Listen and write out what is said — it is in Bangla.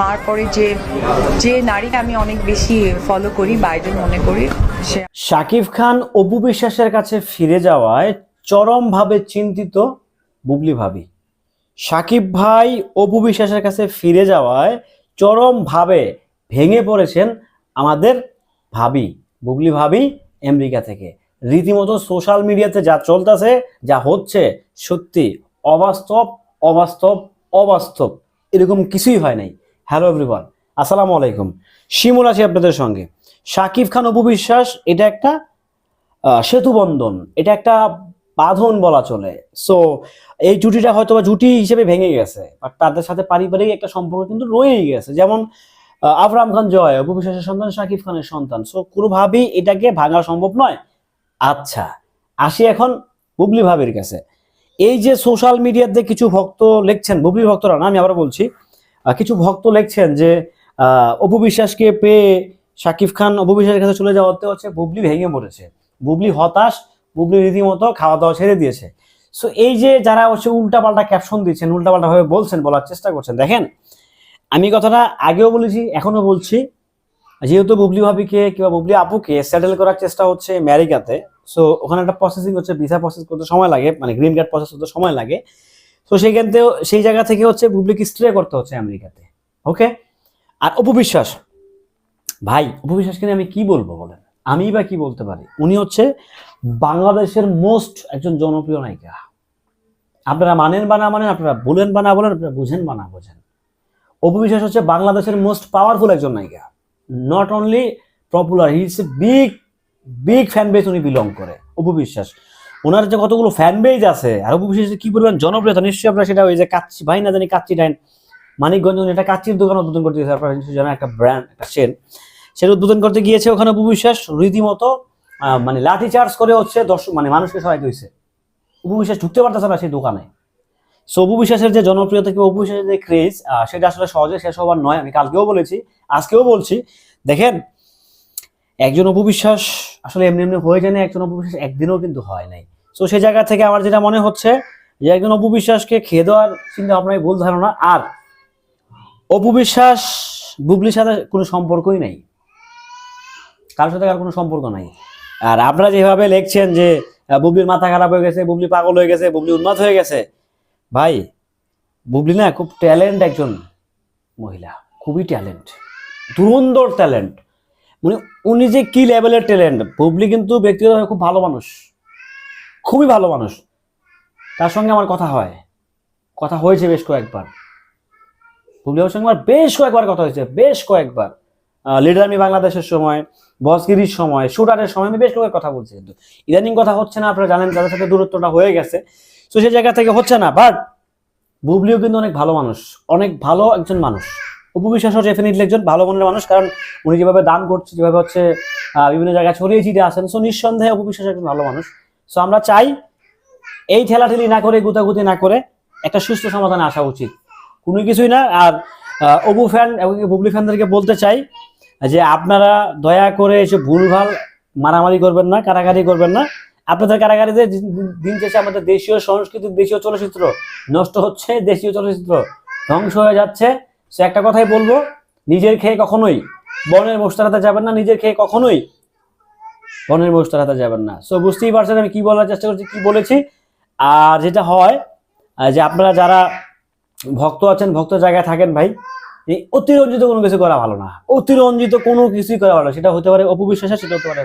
মার পরে যে যে নারীকে আমি অনেক বেশি ফলো করি বাইডেল মনে করি, সে শাকিব খান অপু বিশ্বাসের কাছে ফিরে যাওয়ায় চরমভাবে চিন্তিত বুবলি ভাবি। শাকিব ভাই অপু বিশ্বাসের কাছে ফিরে যাওয়ায় চরমভাবে ভেঙে পড়েছেন আমাদের ভাবি, বুবলি ভাবি আমেরিকা থেকে। রীতিমতো সোশ্যাল মিডিয়াতে যা চলতেছে, যা হচ্ছে, সত্যি অবাস্তব অবাস্তব অবাস্তব, এরকম কিছুই হয় নাই। হ্যালো এভরিওয়ান আসসালামু আলাইকুম শিমুল আছি আপনাদের সঙ্গে। শাকিব খান, অপু বিশ্বাস, এটা একটা সেতুবন্ধন এটা একটা বাঁধন বলা চলে। সো এই জুটিটা হয়তো বা জুটি হিসেবে ভেঙে গেছে বাট তাদের সাথে পারিবারিক একটা সম্পর্ক কিন্তু রয়েই গেছে। যেমন আফরাম খান জয়, অপু বিশ্বাসের সন্তান, শাকিব খানের সন্তান। সো কোনোভাবেই এটাকে ভাঙা সম্ভব নয়। আচ্ছা আসি এখন বুবলি ভাবির কাছে। এই যে সোশ্যাল মিডিয়াতে কিছু ভক্ত লিখছেন, বুবলি ভক্তরা না, আমি আবার বলছি কিছু ভক্ত লেখছেন যে আহ, অপু বিশ্বাসকে পেয়ে শাকিব খান অপু বিশ্বাসের কাছে চলে যাওয়াতে হচ্ছে বুবলি ভেঙে মরেছে। বুবলি হতাশ বুবলি রীতিমতো খাওয়া দাওয়া ছেড়ে দিয়েছে। সো এই যে যারা হচ্ছে উল্টাপাল্টা ক্যাপশন দিচ্ছেন উল্টাপাল্টা ভাবে বলছেন বলার চেষ্টা করছেন দেখেন আমি কথাটা আগেও বলেছি এখনও বলছি। যেহেতু বুবলি ভাবিকে কিংবা বুবলি আপুকে সেটেল করার চেষ্টা হচ্ছে আমেরিকাতে সো ওখানে একটা প্রসেসিং হচ্ছে ভিসা প্রসেস করতে সময় লাগে মানে গ্রিন কার্ড প্রসেস করতে সময় লাগে। তো সেইখান থেকেও, সেই জায়গা থেকে হচ্ছে বুবলিকে স্ট্রে করতে হচ্ছে আমেরিকাতে। ওকে আর অপু বিশ্বাস। ভাই, অপু বিশ্বাসকে নিয়ে আমি কি বলব বলেন? আমি বা কি বলতে পারি? উনি হচ্ছে বাংলাদেশের মোস্ট একজন জনপ্রিয় নায়িকা। আপনারা মানেন বা না মানেন, আপনারা বলেন বা না বলেন, আপনারা বুঝেন বা না বোঝেন। অপু বিশ্বাস হচ্ছে বাংলাদেশের মোস্ট পাওয়ারফুল একজন নায়িকা। Not only popular he is a big big fan base উনি বিলং করে, অপু বিশ্বাস। ওনার যে কতগুলো ফ্যান বেজ আছে, আর বিশ্বাসের কি বলবেন জনপ্রিয়তা, নিশ্চয়ই আপনারা সেটা ওই যে কাচ্চি, ভাই না জানি কাচ্চি ডাইন মানিকগঞ্জ উনি একটা কাচ্চির দোকান উদ্বোধন করতে গেছে আপনারা নিশ্চয়ই জানেন, একটা ব্র্যান্ড একটা সেন সেটা উদ্বোধন করতে গিয়েছে ওখানে অপু বিশ্বাস, রীতিমতো মানে লাঠি চার্জ করে হচ্ছে দর্শক মানে মানুষকে সহায়তা হয়েছে অপু বিশ্বাস ঢুকতে পারতেছে না সেই দোকানে। সো অপু বিশ্বাসের যে জনপ্রিয়তা কি অপু বিশ্বাসের যে ক্রেজ সেটা আসলে সহজে শেষ হবার নয়, আমি কালকেও বলেছি, আজকেও বলছি। দেখেন, একজন অপু বিশ্বাস আসলে এমনি এমনি হয়ে যায় না, একজন অপু বিশ্বাস একদিনও কিন্তু হয় নাই। সো সেই জায়গা থেকে আমার যেটা মনে হচ্ছে যে একজন অপু বিশ্বাসকে খেয়ে দেওয়ার চিন্তা ভাবনায় ভুল ধারণা আর অপু বিশ্বাস বুবলির সাথে কোনো সম্পর্কই নাই। কারোর সাথে আর কোনো সম্পর্ক নাই। আর আপনারা যেভাবে লিখছেন যে বুবলির মাথা খারাপ হয়ে গেছে, বুবলি পাগল হয়ে গেছে, বুবলি উন্মাদ হয়ে গেছে। ভাই, বুবলি না খুব ট্যালেন্ট একজন মহিলা, খুবই ট্যালেন্ট, ধুরন্ধর ট্যালেন্ট। মানে উনি যে কি লেভেলের ট্যালেন্ট বুবলি কিন্তু ব্যক্তিগতভাবে খুব ভালো মানুষ। খুবই ভালো মানুষ। তার সঙ্গে আমার কথা হয়। কথা হয়েছে বেশ কয়েকবার। বুবলি বাবুর সঙ্গে আমার বেশ কয়েকবার কথা হয়েছে, বেশ কয়েকবার। লিডার আমি বাংলাদেশের সময় বসগিরির সময় শুটারের সময় আমি বেশ কয়েক কথা বলছি কিন্তু। ইদানিং কথা হচ্ছে না, আপনারা জানেন তাদের সাথে দূরত্বটা হয়ে গেছে। তো সেই জায়গা থেকে হচ্ছে না বাট বুবলিও কিন্তু অনেক ভালো মানুষ, অনেক ভালো একজন মানুষ। উপবিশ্বাসও ডেফিনেটলি একজন ভালো মনের মানুষ, কারণ উনি যেভাবে দান করছে, যেভাবে হচ্ছে বিভিন্ন জায়গায় ছড়িয়ে ছিটে আসেন সো নিঃসন্দেহে উপবিশ্বাস একজন ভালো মানুষ। সো আমরা চাই এই ঠেলাঠেলি না করে, গুতাগুতি না করে একটা সুস্থ সমাধানে আসা উচিত। কোনো কিছুই না। আর অপু ফ্যান এবং বুবলি ফ্যানদেরকে বলতে চাই যে আপনারা দয়া করে এসে ভুলভাল মারামারি করবেন না, কারাগারি করবেন না। আপনাদের কারাগারিতে দিন- শেষে আমাদের দেশীয় সংস্কৃতি দেশীয় চলচ্চিত্র নষ্ট হচ্ছে, দেশীয় চলচ্চিত্র ধ্বংস হয়ে যাচ্ছে। সে একটা কথাই বলব, নিজের খেয়ে কখনোই বনের মোস্তারাতে যাবেন না, নিজের খেয়ে কখনোই বনের মোস্তারাতে যাবেন না। সো বুঝতেই পারছেন আমি কি বলার চেষ্টা করছি, কি বলেছি? আর যেটা হয় যে আপনারা যারা ভক্ত আছেন, ভক্ত জায়গায় থাকেন ভাই অতিরঞ্জিত কোনো কিছু করা ভালো না। অতিরঞ্জিত কোনো কিছুই করা ভালো। সেটা হতে পারে অপবিশ্বাসের, সেটা হতে পারে